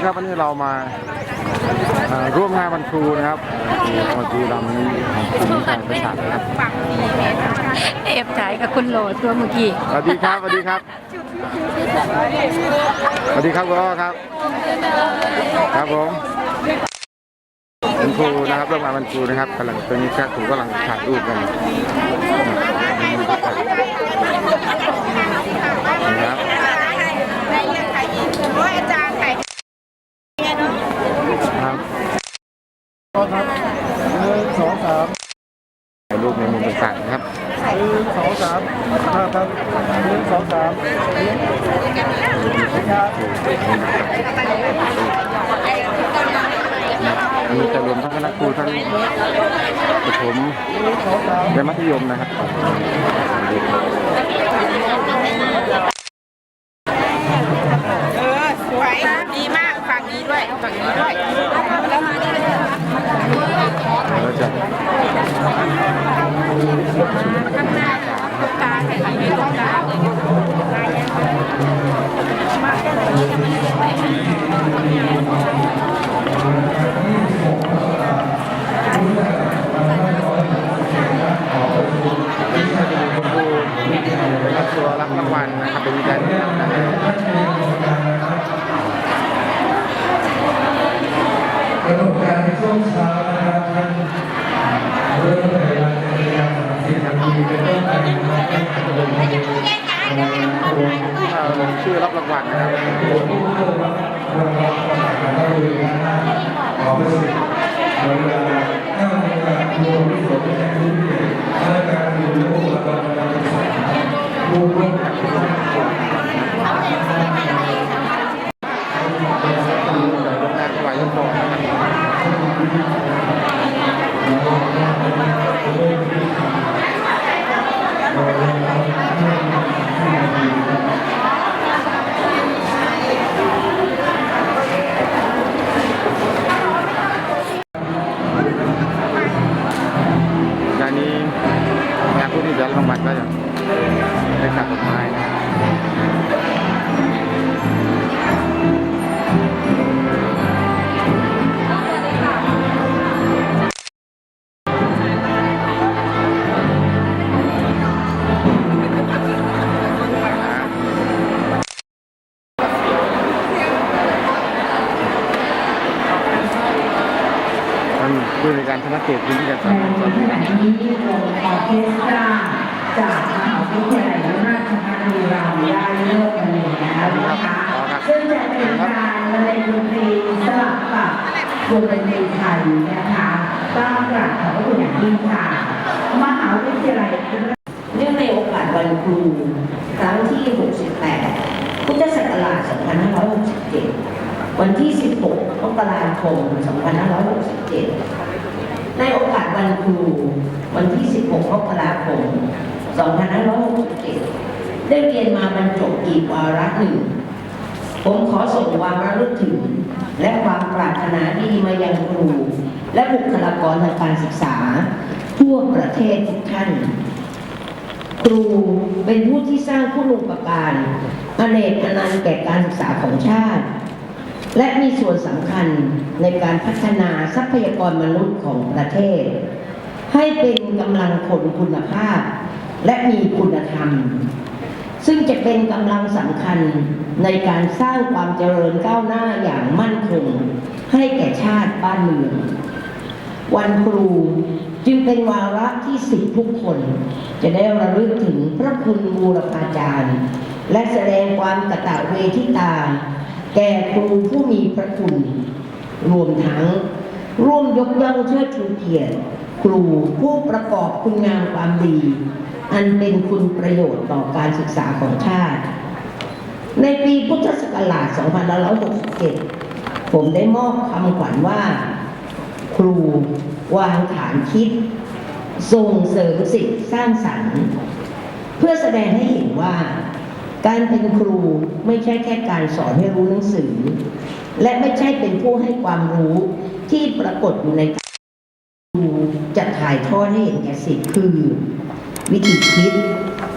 ดีครับวันนี้เรามาเอ่อร่วมงานวันครูนะครับจังหวัดบุรีรัมย์นี้ของคุณการประชานะครับเอฟถ่ายกับคุณโหลดตัวเมื่อกี้สวัสดีครับสวัสดีครับสวัสดีครับคุณพ่อครับ ครับผมคุณครูนะครับร่วมงานวันครูนะครับกำลังตอนนี้ครูกำลังถ่ายรูปกันนะครับ อาจารย์ถ่าย ครับ ครับหนึ่งสองสามถ่ายรูปในมุมต่างๆนะครับหนึ่งสองสามห้าครับหนึ่งสองสามครับอันนี้จะรวมทั้งคณะครูทั้งประถมหนึ่งสองสามและมัธยมนะครับ เออสวยดีมากฝั่งนี้ด้วยฝั่งนี้ด้วยแล้วมาได้เลย เราจะ ข้างหน้าตรงกลางแต่ฝั่งนี้ตรงกลาง คุณครูเป็นตัวรับรางวัลนะครับเป็นการนะครับ กระบวนการในช่วงเช้านะครับท่านเริ่มแต่เวลาในการสามสิบนาทีเป็นต้นไปนะครับท่านจะลงในโรง ที่มาลงชื่อ รับรางวัลนะครับผู้เข้ารับรางวัลขอบคุณ คม 2567 ในโอกาสวันครูวันที่ 16 มกราคม 2567 ได้เรียนมาบรรจบอีกวาระหนึ่ง ผมขอส่งความระลึกถึง และความปรารถนาดีมายังครู และบุคลากรทางการศึกษา ทั่วประเทศทุกท่านครูเป็นผู้ที่สร้างคุณูประการอเนกอนันต์แก่การศึกษาของชาติ และมีส่วนสำคัญในการพัฒนาทรัพยากรมนุษย์ของประเทศ ให้เป็นกำลังคนคุณภาพ และมีคุณธรรม ซึ่งจะเป็นกำลังสำคัญในการสร้างความเจริญก้าวหน้าอย่างมั่นคง ให้แก่ชาติบ้านเมือง วันครูจึงเป็นวาระที่สิทธิทุกคน จะได้ระลึกถึงพระคุณบูรพาจารย์ และแสดงความกตเวทิตา แก่ครูผู้มีพระคุณรวมทั้งร่วมยกย่องเชิดชูเกียรติครูผู้ประกอบคุณงามความดี อันเป็นคุณประโยชน์ต่อการศึกษาของชาติ ในปีพุทธศักราช 2567 ผมได้มอบคำขวัญว่า ครูวางฐานคิด ส่งเสริมสิทธิสร้างสรรค์ เพื่อแสดงให้เห็นว่า การเป็นครูไม่ใช่แค่การสอนให้รู้หนังสือ และไม่ใช่เป็นผู้ให้ความรู้ที่ปรากฏอยู่ในครูจะถ่ายทอดให้เห็นแก่สิทธิ์คือ วิธีคิด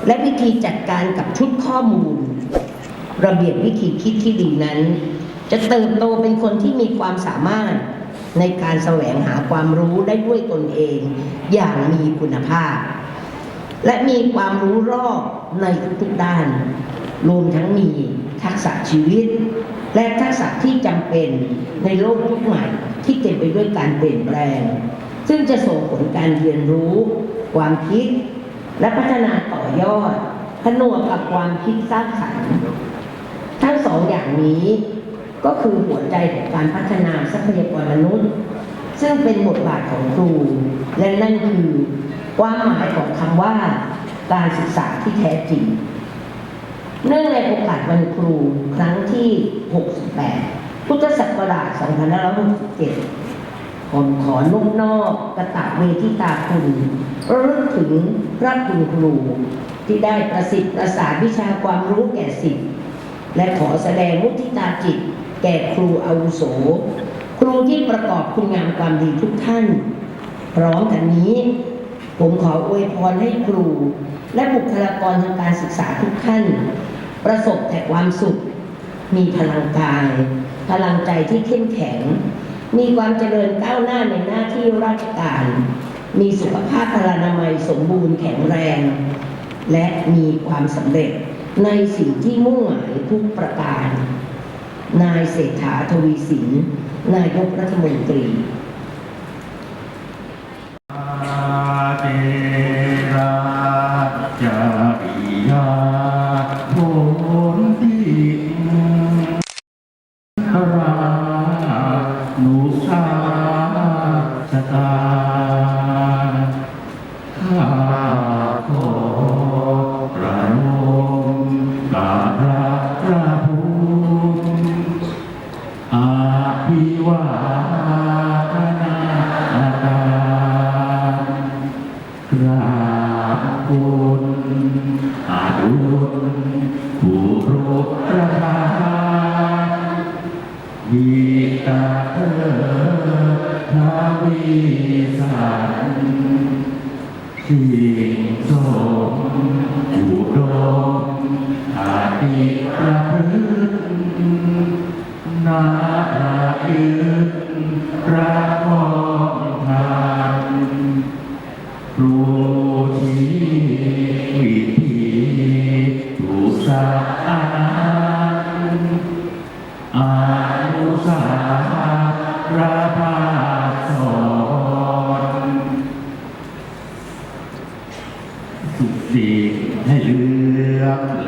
และวิธีจัดการกับชุดข้อมูล ระเบียบวิธีคิดที่ดีนั้น จะเติบโตเป็นคนที่มีความสามารถในการแสวงหาความรู้ได้ด้วยตนเองอย่างมีคุณภาพ และมีความรู้รอบในทุกๆด้าน รวมทั้งมีทักษะชีวิต และทักษะที่จำเป็นในโลกยุคใหม่ที่เต็มไปด้วยการเปลี่ยนแปลง ซึ่งจะส่งผลการเรียนรู้ ความคิด และพัฒนาต่อยอดผนวกกับความคิดสร้างสรรค์ทั้งสองอย่างนี้ก็คือหัวใจของการพัฒนาทรัพยากรมนุษย์ ซึ่งเป็นบทบาทของครู และนั่นคือ ความหมายของคำว่า การศึกษาที่แท้จริง เนื่องในโอกาสวันครูครั้งที่ 68 พุทธศักราช 2567 ผมขอนบนอกกระตะเวทิตาคุณระลึกถึงพระคุณครู ที่ได้ประสิทธิ์ประสานวิชาความรู้แก่สิทธิ์และขอแสดงมุทิตาจิต แก่ครูอาวุโส ครูที่ประกอบคุณงามความดีทุกท่าน พร้อมกันนี้ ผมขออวยพรให้ครู และบุคลากรทางการศึกษาทุกท่าน ประสบแต่ความสุข มีพลังกาย พลังใจที่เข้มแข็ง มีความเจริญก้าวหน้าในหน้าที่ราชการ มีสุขภาพพลานามัยสมบูรณ์แข็งแรง และมีความสำเร็จในสิ่งที่มุ่งหมายทุกประการ นายเศรษฐาทวีสิน นายกรัฐมนตรี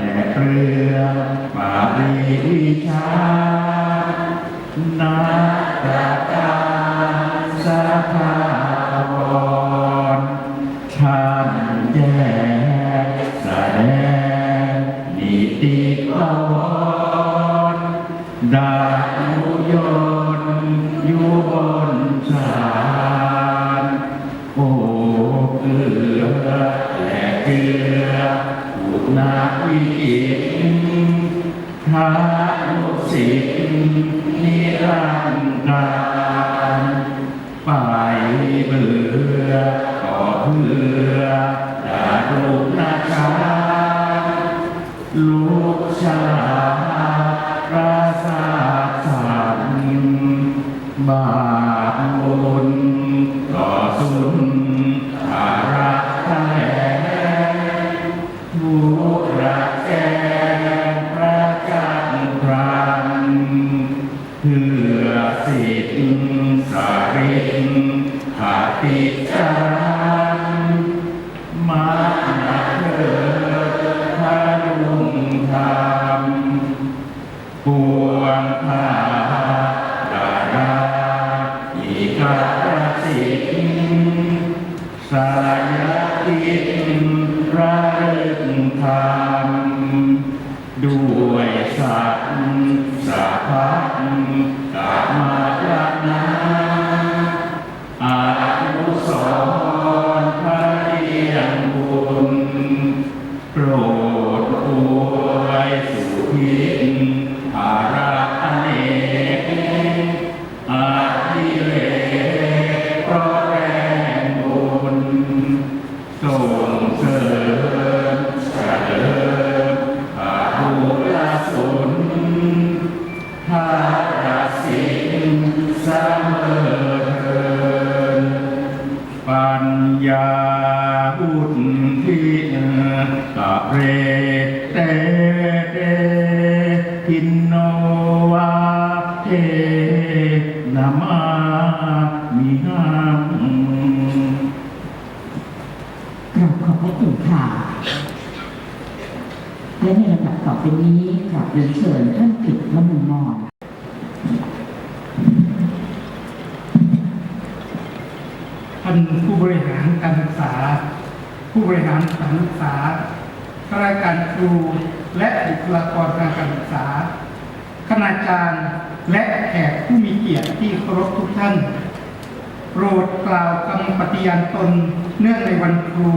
และเรื่อ ชาปราสาทสัมบา และในลำดับต่อไปนี้กราบเรียนเชิญท่านกิตละมุนมอน ท่านผู้บริหารการศึกษา ผู้บริหารสถานศึกษาข้าราชการครูและบุคลากรทางการศึกษา คณาจารย์และแขกผู้มีเกียรติที่เคารพทุกท่าน โปรดกล่าวคำปฏิญาณตนเนื่องในวันครู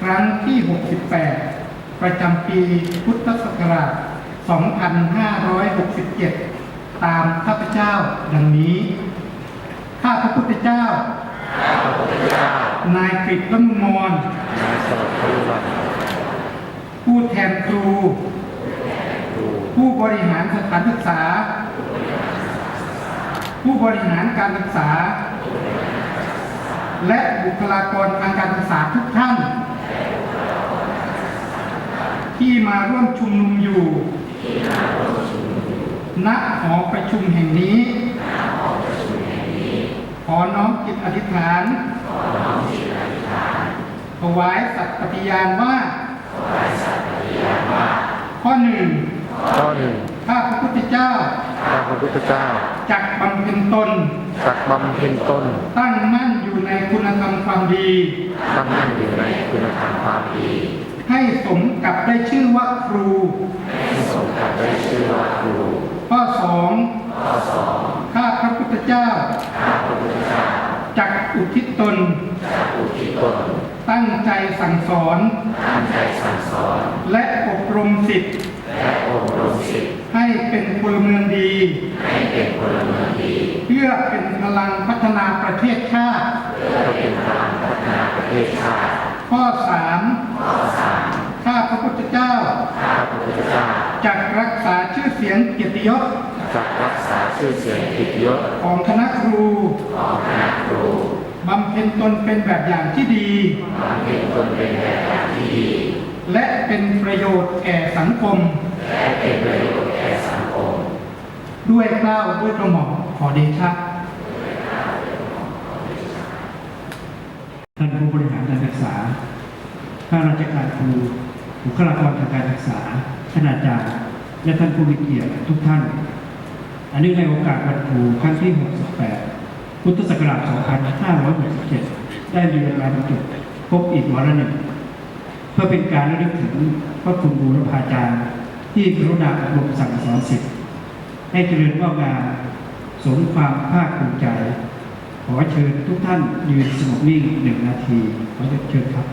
ครั้งที่ 68 ประจำปีพุทธศักราช 2567 ตามข้าพเจ้าดังนี้ ข้าพระพุทธเจ้า นายกฤษละมุมมรนายสวัสดิ์วันผู้แทนครู ผู้บริหารสถานศึกษา ผู้บริหารการศึกษา และบุคลากรทางการศึกษาทุกท่าน ที่มาร่วมชุมนุมอยู่ ณ หอประชุมแห่งนี้ ขอน้อมจิตอธิษฐาน ถวายสัตย์ปฏิญาณว่าข้อหนึ่งข้อหนึ่งข้าพระพุทธเจ้าข้าพระพุทธเจ้า จักบำเพ็ญตนจักบำเพ็ญตน ตั้งมั่นอยู่ในคุณธรรมความดี ตั้งมั่นอยู่ในคุณธรรมความดี ให้สมกับได้ชื่อว่าครูที่สมกับได้ชื่อว่าครูข้อสองข้าพระพุทธเจ้าจักอุทิศตนอุทิศตน ตั้งใจสั่งสอน ตั้งใจสั่งสอน และอบรมสิทธิ์และอบรมศิษย์ให้เป็นพลเมืองดี ให้เป็นพลเมืองดี เพื่อเป็นพลังพัฒนาประเทศชาติ เพื่อเป็นพลังพัฒนาประเทศชาติ ข้อสามข้าพระพุทธเจ้า ข้าพระพุทธเจ้า จักรักษาชื่อเสี ยงเกียรติยศจักรักษาชื่อเสียงกิตยศของคณะครูของคณะครูบำเพ็ญตนเป็นแบบอย่างที่ดีบำเพ็ญตนเป็นแบบอย่างที่ดี และเป็นประโยชน์แก่สังคม และเป็นประโยชน์แก่สังคม ด้วยเกล้าวด้วยกระหม่อมขอเดชะท่านผู้บริหารการศึกษาข้าราชการครูบุคลากรทางการศึกษาคณาจารย์ และท่านผู้มีเกียรติทุกท่าน อันนี้ในโอกาสวันครูครั้งที่ 68 พุทธศักราช 2567 ได้มีเวลาบรรจุครบอีกวาระหนึ่ง เพื่อเป็นการระลึกถึงพระคุณบูรพาจารย์ ที่กรุณาอบรมสั่งสอนสิทธิ์ให้เจริญงอกงามสมความภาคภูมิใจ ขอเชิญทุกท่านยืนสงบนิ่งหนึ่งนาที ขอเชิญครับ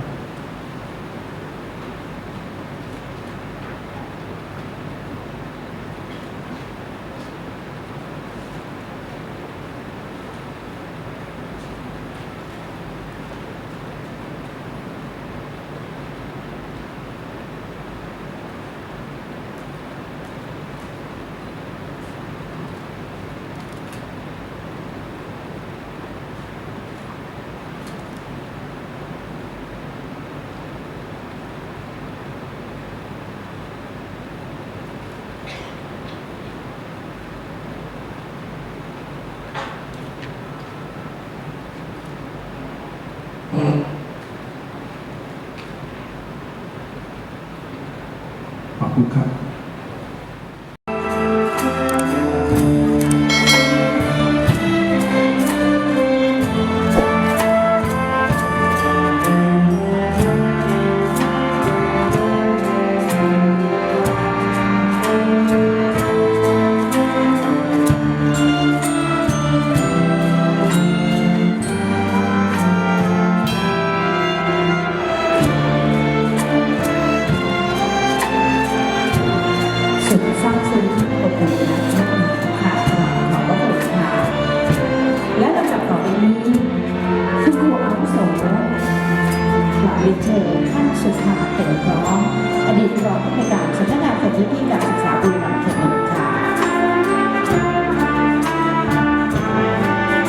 ข นี้คือครูอาวุโสหลางเรียนเชิญท่านสุภาเถิดพร้อมอดีตรองผู้ในการสำนักงานเขตพื้ฐีการศึกษาบุรีรัมเขตหนึ่งค่ะ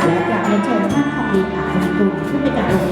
และอยากเรียนเชิญท่านทองดีอาจมีกุลผู้ในการโรงเร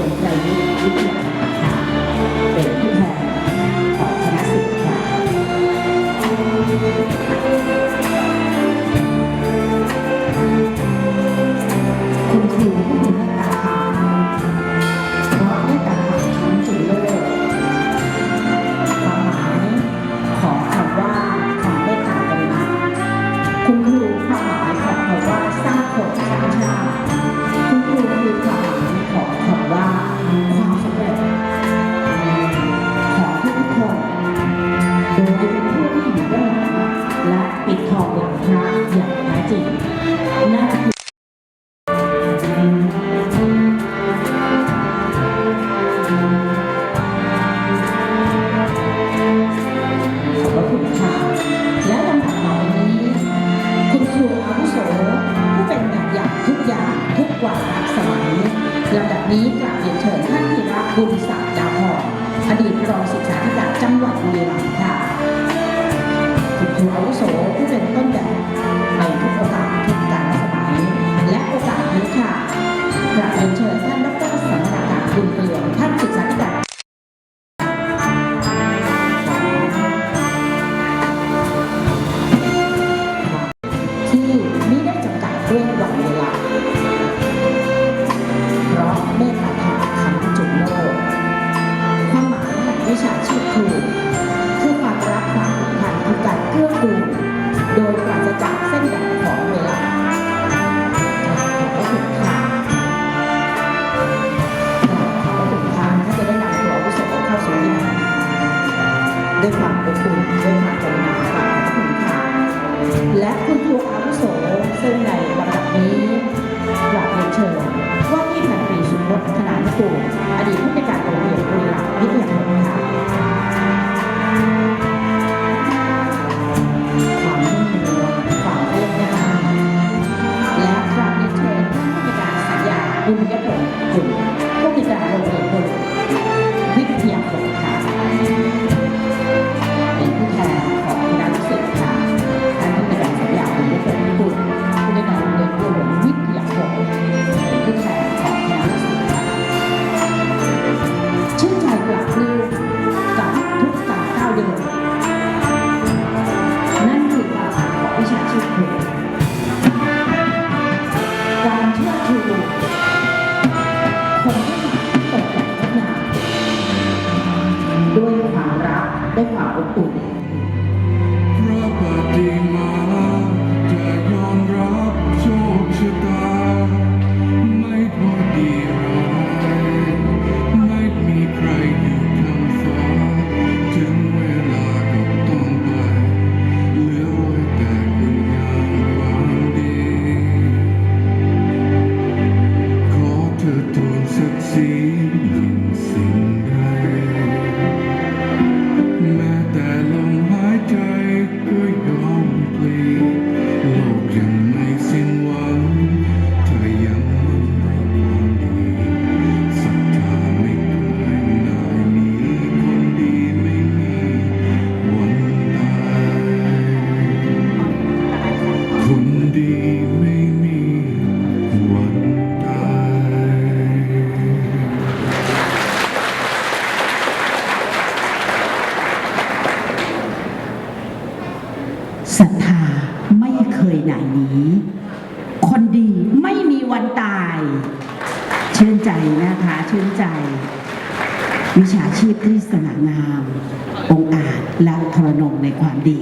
ียน นงในความดี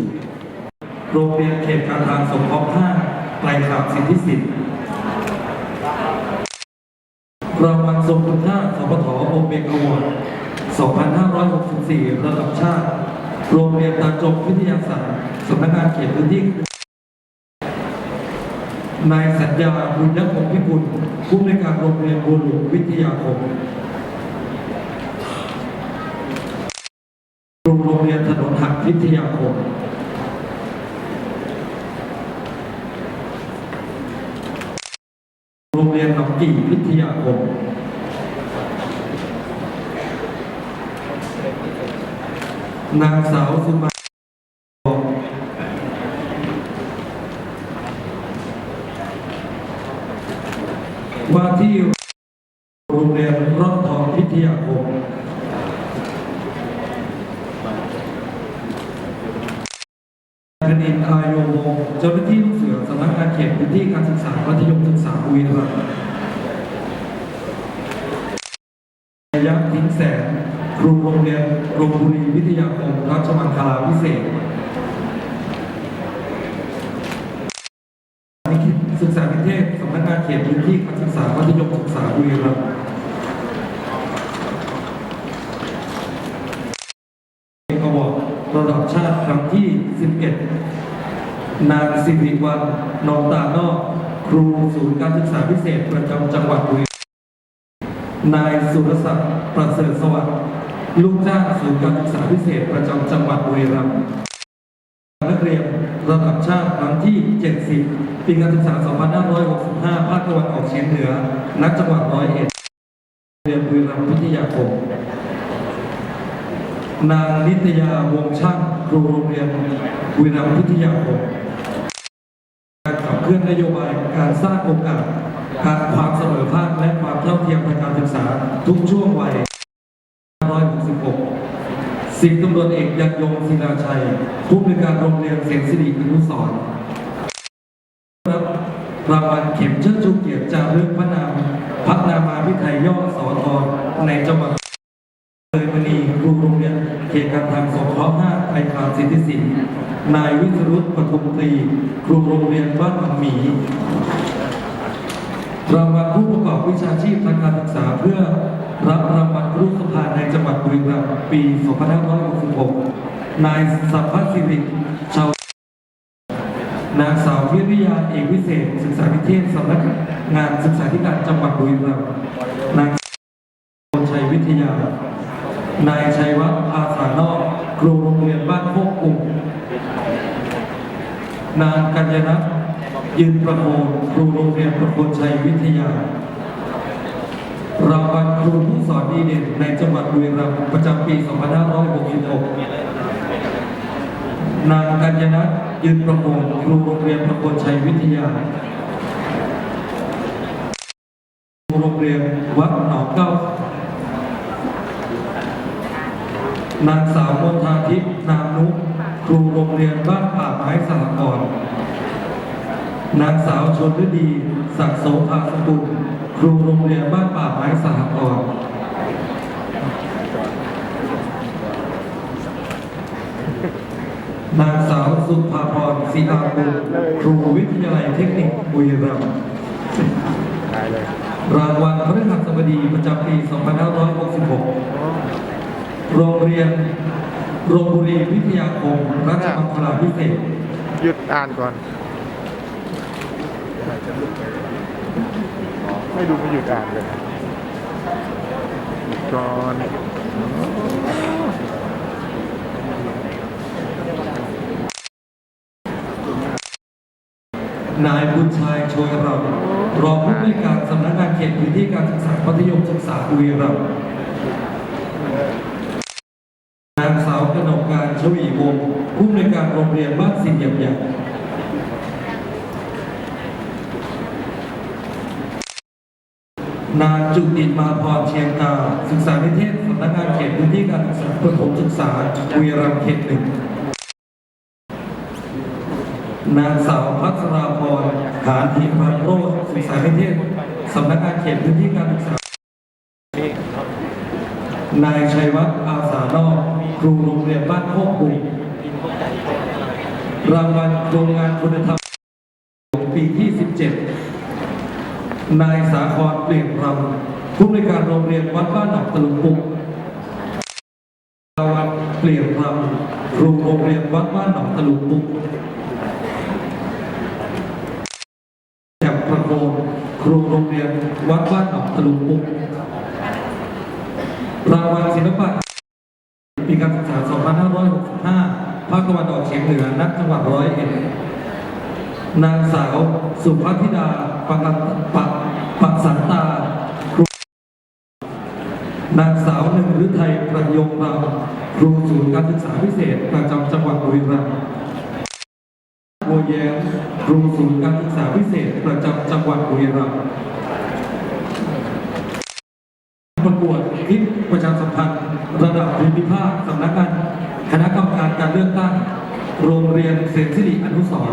โรงเรียนเขตการทางสงเคราะห์5ไกลขับสิทธิสิทธิ์รางวัลทรงคุณค่าสปทโอเบกอวอร์ด2564 ระดับชาติ โรงเรียนตาจงวิทยาศาสตร์สำนักงานเขตพื้นที่ นายสัญญาบุญยพงพิกุลผู้อำนการโรงเรียนบัวหลวงวิทยาคมโรงเรียนถนน พิทยาคมโรงเรียนหนองกี่พิทยาคมนางสาวสุมาว่าที่โรงเรียนร่อนทองพิทยาคม คณินอายโยวงศ์ เจ้าหน้าที่ลูกเสือสำนักงานเขตพื้นที่การศึกษามัธยมศึกษาบุรีรัมย์ยักษ์ทิ้งแสนครูโรงเรียนโรงบุรีวิทยาคมราชมังคลาพิเศษนิติศึกษานิเทศสำนักงานเขตพื้นที่การศึกษามัธยมศึกษาบุรีรัมย์เอกวอร์ดระดับชาติครั้งที่ 11 นางสิริวัลนองตานอก ครูศูนย์การศึกษาพิเศษประจำจังหวัดบุรีย์นายสุรศักดิ์ประเสริฐสวัสดิ์ลูกจ้างศูนย์การศึกษาพิเศษประจำจังหวัดบุรีรัมย์นักเรียนระดับชาติครั้งที่ 70 ปีการศึกษา 2565 ภาคตะวันออกเฉียงเหนือ นักจังหวัดร้อยเอ็ดเรียนบุรีรัมย์วิทยาคมนางนิตยาวงช่างครูโรงเรียนบุรีรัมย์พิทยาคม เรื่อนนโยบายการสร้างโอกาสการความเสมอภาคและความเท่าเทียมทางการศึกษาทุกช่วงวัย166สิบตำรวจเอกยันยงศิลาชัย ผู้บริการโรงเรียนเสียงสิริอนุสรรับรางวัลเข็มเชิดชูเกียรติจารึกพระนามพัฒนามาพิไทยย่อสอทอในจังหวัดเลยมณีครูโรงเรียนเขตการทางสงเคราะห์5ไทยคารสิทธิสิน นายวิศรุตปฐุมตรีครูโรงเรียนบ้านบางหมีรางวัลผู้ประกอบวิชาชีพทางการศึกษาเพื่อรับรางวัลครูสภาในจังหวัดบุรีรัมย์ปี 2566 นายสัพพสิริชาวนางสาวพิริยาเอกวิเศษ ศึกษานิเทศสำนักงานศึกษาธิการจังหวัดบุรีรัมย์นางพลชัยวิทยา นายชัย นางกัญญนัทยืนประโคนครูโรงเรียนประโคนชัยวิทยารางวัลครูผู้สอนดีเด่นในจังหวัดบุรีรัมย์ประจำปี 2566 นางกัญญนัทยืนประโคนครูโรงเรียนประโคนชัยวิทยาโรงเรียนวัดหนองเก้านางสาวมนทาทิพย์นามนุ ครูโรงเรียนบ้านป่าไม้สหกรณ์นางสาวชนฤดีศักดิ์โสภาสกุล ครูโรงเรียนบ้านป่าไม้สหกรณ์นางสาวสุภาพรศรีอาบุญครูวิทยาลัยเทคนิคบุรีรัมย์รางวัลพฤหัสบดีประจำปี 2566 โรงเรียนโรงบุรีวิทยาคมราชมังคลาพิเศษกหยุดอ่านก่อน ไม่ดูไม่หยุดอ่านเลยหยุดก่อนนายบุญชัยโชยเรารองผู้อำนวยการสำนักงานเขตพื้นที่การศึกษามัธยมศึกษาบุรีรัมย์นางสาวกนกการชวีวงศ์ผู้อำนวยการ โรงเรียนบ้านสิงห์หยียบใหญ่นางจุติมาพรเชียงกาศึกษานิเทศสำนักงานเขตพื้นที่การศึกษาประถมศึกษาบุรีรัมย์เขตหนึ่งนางสาวพัชราพรฐานทีพันโรจน์ศึกษานิเทศสำนักงานเขตพื้นที่การศึกษา นายชัยวัฒน์อาสานอกครูโรงเรียนบ้านโคกบุง รางวัลโรงงานคุณธรรมปีที่ 17 นายสาครเปลี่ยนรำผู้บริการโรงเรียนวัดบ้านหนองตะลุงปุกรางวัลเปลี่ยนรำครูโรงเรียนวัดบ้านหนองตะลุงปุกแถบประโคนครูโรงเรียนวัดบ้านหนองตะลุงปุกรางวัลศิลปะปีการศึกษา 2565 คตะวันออกเฉียงเหนือนักจังหวัดร้อยเอ็ดนางสาวสุภธิดาปะกปะปักสันตาครูนางสาวหนึ่งฤทัยประยงรำครูศูนย์การศึกษาพิเศษประจำจังหวัดบุรีรัมย์บัวแย้มครูศูนย์การศึกษาพิเศษประจำจังหวัดบุรีรัมย์ประกวดคลิปประชาสัมพันธ์ ระดับภูมิภาคสำนักงานคณะกรรมการการเลือกตั้ง โรงเรีย นเสนสิริอนุสร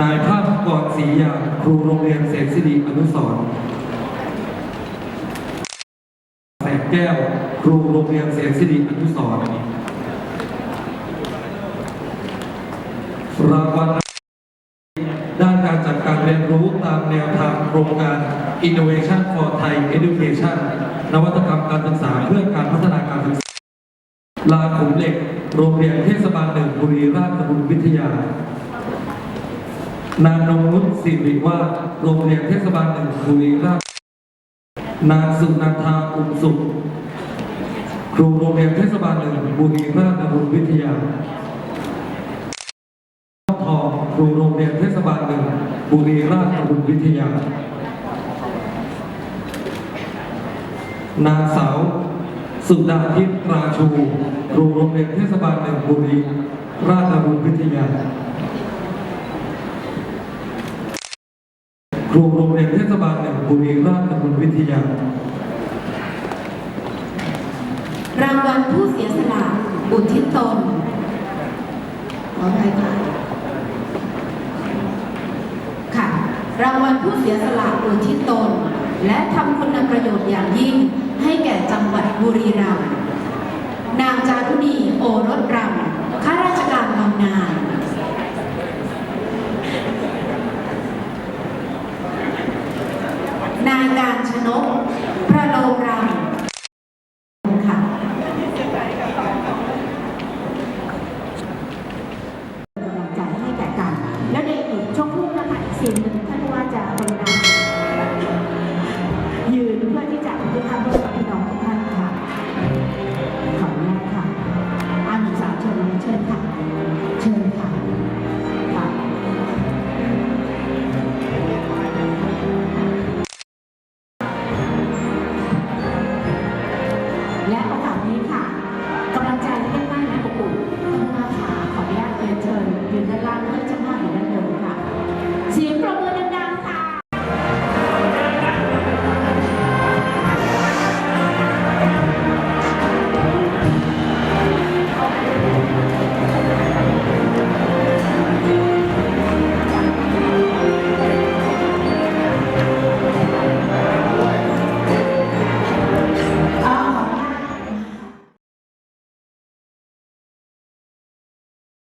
นายภาพกรศรียาครูโรงเรียนเสนสิริอนุสรแสงแก้ว ครูโรงเรียนเสนสิริอนุสรรางวัลด้านการจัดการเรียนรู้ตามแนวทางโครงการ Innovation for Thai Education นวัตกรรมการศึกษาเพื่อการพัฒนาการศึกษาลาขุมเหล็ก โรงเรียนเทศบาลหนึ่งบุรีราชบุญวิทยา นางนงนุชสิริวาโรงเรียนเทศบาลหนึ่งบุรีราช นางสุนันทาอุมสุข ครูโรงเรียนเทศบาลหนึ่งบุรีราชบุญวิทยาทองครูโรงเรียนเทศบาลหนึ่งบุรีราชบุญวิทยา นางสาว สุดาทิพย์ราชูครูโรงเรียนเทศบาลหนึ่งบุรี ราชบุรีวิทยา ครูโรงเรียนเทศบาลหนึ่งบุรี ราชบุรีวิทยา รางวัลผู้เสียสละอุทิศตนขออภัยค่ะค่ะ รางวัลผู้เสียสละอุทิศตน และทำคุณประโยชน์อย่างยิ่ง ให้แก่จังหวัดบุรีรัมย์นางจารุณีโอรสรัมข้าราชการบำนาญนายการชนกพระโลรำค่ะกำลังใจให้แก่กัน แล้วเอีกช่วงพุ่งนะะอีหนึ่งท่านว่าจะเป็นกยืนเพื่อที่